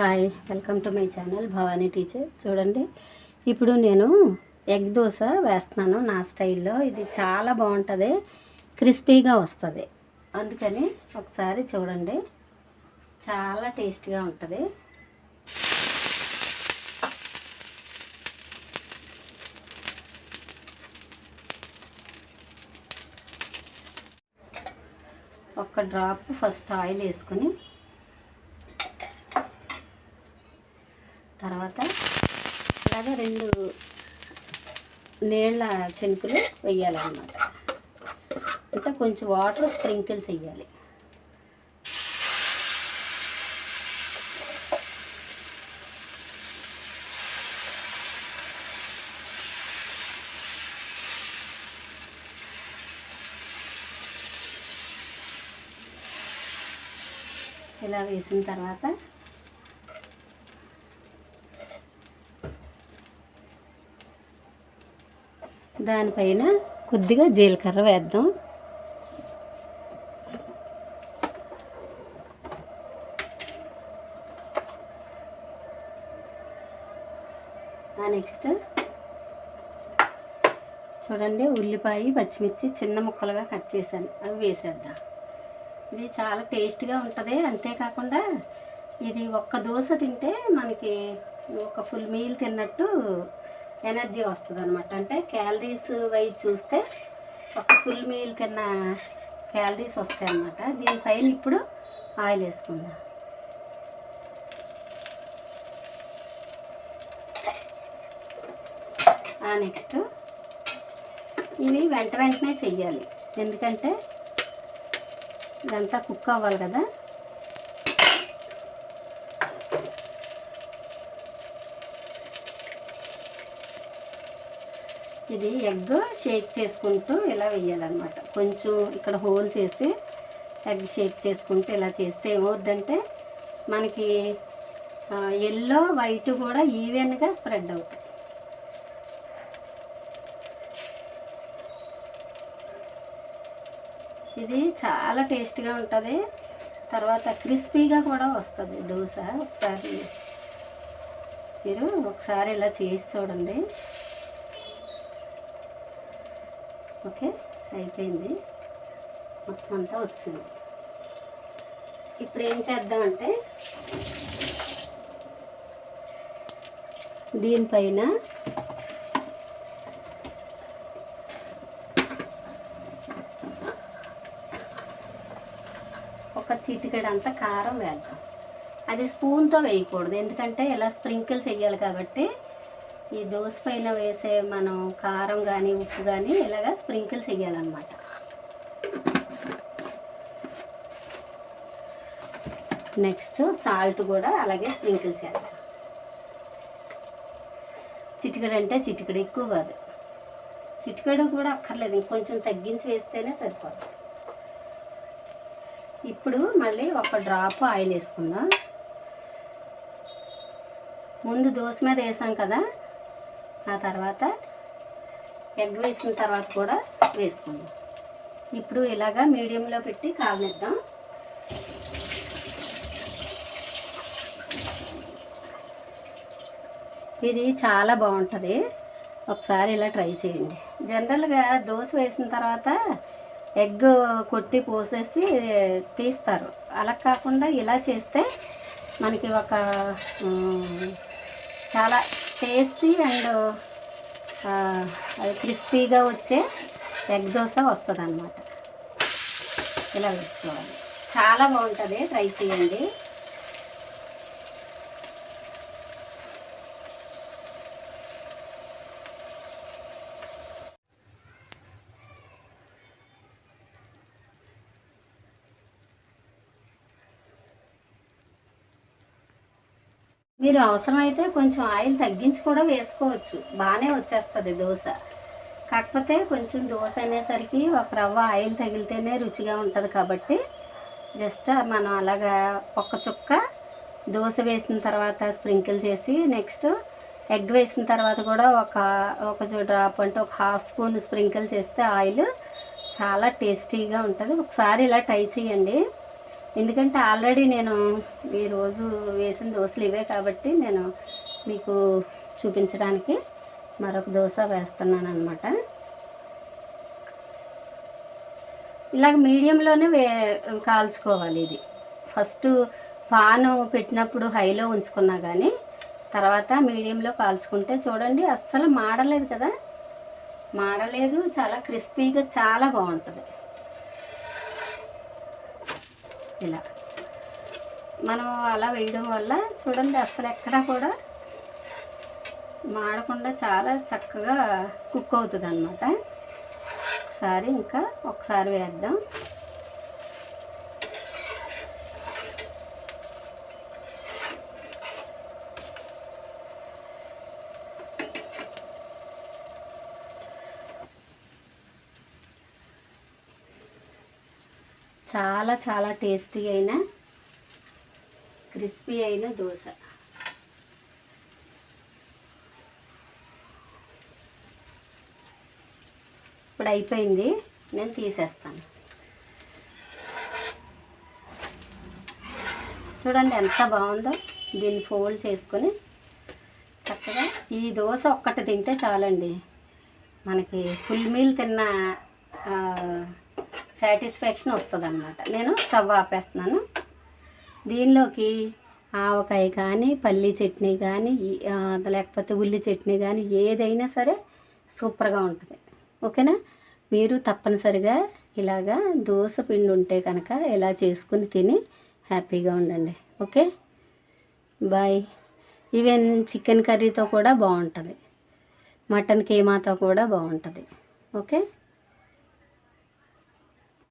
Hi welcome to my channel Bhavani teacher. చూడండి ఇప్పుడు నేను ఎగ్ దోశ వేస్తున్నాను నా స్టైల్లో. ఇది చాలా బాగుంటుంది క్రిస్పీగా వస్తుంది. అందుకని ఒకసారి చూడండి చాలా టేస్ట్గా ఉంటుంది. ఒక డ్రాప్ ఫస్ట్ ఆయిల్ వేసుకొని తర్వాత అలాగే రెండు నీళ్ళ చెనుకులు వేయాలన్నమాట అంటే కొంచెం వాటర్ స్ప్రింకిల్ చేయాలి ఇలా వేసిన తర్వాత దానిపైన కొద్దిగా జీలకర్ర వేద్దాం. నెక్స్ట్ చూడండి ఉల్లిపాయ పచ్చిమిర్చి చిన్న ముక్కలుగా కట్ చేశాను. అవి వేసేద్దాం. ఇది చాలా టేస్ట్గా ఉంటుంది. అంతేకాకుండా ఇది ఒక్క దోశ తింటే మనకి ఒక ఫుల్ మీల్ తిన్నట్టు ఎనర్జీ వస్తుంది అనమాట అంటే క్యాలరీస్ వైజ్ చూస్తే ఒక ఫుల్ మీల్ తిన్న క్యాలరీస్ వస్తాయి అన్నమాట దీనిపైన ఇప్పుడు ఆయిల్ వేసుకుందాం. నెక్స్ట్ ఇవి వెంట వెంటనే చెయ్యాలి. ఎందుకంటే ఇదంతా కుక్ అవ్వాలి కదా. ఇది ఎగ్ షేక్ చేసుకుంటూ ఇలా వేయాలన్నమాట కొంచెం ఇక్కడ హోల్ చేసి ఎగ్ షేక్ చేసుకుంటూ ఇలా చేస్తే ఏమవుద్దంటే మనకి ఎల్లో వైట్ కూడా ఈవెన్గా స్ప్రెడ్ అవుతాయి. ఇది చాలా టేస్ట్గా ఉంటుంది. తర్వాత క్రిస్పీగా కూడా వస్తుంది దోశ. ఒకసారి మీరు ఒకసారి ఇలా చేసి చూడండి. ఓకే అయిపోయింది. మొత్తం అంతా వచ్చింది. ఇప్పుడు ఏం చేద్దామంటే దీనిపైన ఒక చిటికెడంత కారం వేద్దాం. అది స్పూన్తో వేయకూడదు. ఎందుకంటే ఇలా స్ప్రింకిల్స్ వేయాలి కాబట్టి ఈ దోశ పైన వేసే మనం కారం కానీ ఉప్పు కానీ ఇలాగా స్ప్రింకిల్ చేయాలన్నమాట. నెక్స్ట్ సాల్ట్ కూడా అలాగే స్ప్రింకిల్ చేయాలి. చిటికడు అంటే చిటికడు ఎక్కువ కాదు. చిటికెడు కూడా అక్కర్లేదు ఇంకొంచెం తగ్గించి వేస్తేనే సరిపోతుంది ఇప్పుడు మళ్ళీ ఒక డ్రాప్ ఆయిల్ వేసుకుందాం. ముందు దోశ మీద వేసాం కదా ఆ తర్వాత ఎగ్ వేసిన తర్వాత కూడా వేసుకుందాం. ఇప్పుడు ఇలాగా మీడియంలో పెట్టి కాలనిద్దాం. ఇది చాలా బాగుంటుంది. ఒకసారి ఇలా ట్రై చేయండి. జనరల్గా దోశ వేసిన తర్వాత ఎగ్ కొట్టి పోసేసి తీస్తారు. అలా కాకుండా ఇలా చేస్తే మనకి ఒక చాలా టేస్టీ అండ్ అది క్రిస్పీగా వచ్చే ఎగ్ దోశ వస్తుంది అనమాట ఇలా వేసుకోవాలి. చాలా బాగుంటుంది. ట్రై చేయండి. మీరు అవసరమైతే కొంచెం ఆయిల్ తగ్గించి కూడా వేసుకోవచ్చు. బాగానే వచ్చేస్తుంది దోశ. కాకపోతే కొంచెం దోశ అనేసరికి ఒక రవ్వ ఆయిల్ తగిలితేనే రుచిగా ఉంటుంది కాబట్టి జస్ట్ మనం అలాగా ఒక్క చుక్క దోశ వేసిన తర్వాత స్ప్రింకిల్ చేసి నెక్స్ట్ ఎగ్ వేసిన తర్వాత కూడా ఒక ఒక డ్రాప్ అంటే ఒక హాఫ్ స్పూన్ స్ప్రింకిల్ చేస్తే ఆయిల్ చాలా టేస్టీగా ఉంటుంది. ఒకసారి ఇలా ట్రై చేయండి. ఎందుకంటే ఆల్రెడీ నేను ఈరోజు వేసిన దోశలు ఇవే కాబట్టి నేను మీకు చూపించడానికి మరొక దోశ వేస్తున్నాను అనమాట ఇలాగ మీడియంలోనే వే కాల్చుకోవాలి ఇది. ఫస్ట్ పాను పెట్టినప్పుడు హైలో ఉంచుకున్నా కానీ తర్వాత మీడియంలో కాల్చుకుంటే చూడండి అస్సలు మాడలేదు కదా. మాడలేదు చాలా క్రిస్పీగా చాలా బాగుంటుంది. ఇలా. మనం అలా వేయడం వల్ల చూడండి అసలు ఎక్కడ కూడా మాడకుండా చాలా చక్కగా కుక్ అవుతుంది అన్నమాట ఒకసారి ఇంకా ఒకసారి వేద్దాం. చాలా చాలా టేస్టీ అయిన క్రిస్పీ అయిన దోశ. ఇప్పుడు అయిపోయింది నేను తీసేస్తాను. చూడండి ఎంత బాగుందో దీన్ని ఫోల్డ్ చేసుకొని చక్కగా ఈ దోశ ఒక్కటి తింటే చాలండి. మనకి ఫుల్ మీల్ తిన్న సాటిస్ఫాక్షన్ వస్తుంది అనమాట నేను స్టవ్ ఆపేస్తున్నాను. దీనిలోకి ఆవకాయ కానీ పల్లీ చట్నీ కానీ లేకపోతే ఉల్లి చట్నీ కానీ ఏదైనా సరే సూపర్గా ఉంటుంది. ఓకేనా? మీరు తప్పనిసరిగా ఇలాగా దోశ పిండి ఉంటే కనుక ఇలా చేసుకుని తిని హ్యాపీగా ఉండండి. ఓకే? బాయ్. ఈవెన్ చికెన్ కర్రీతో కూడా బాగుంటుంది. మటన్ కీమాతో కూడా బాగుంటుంది. ఓకే?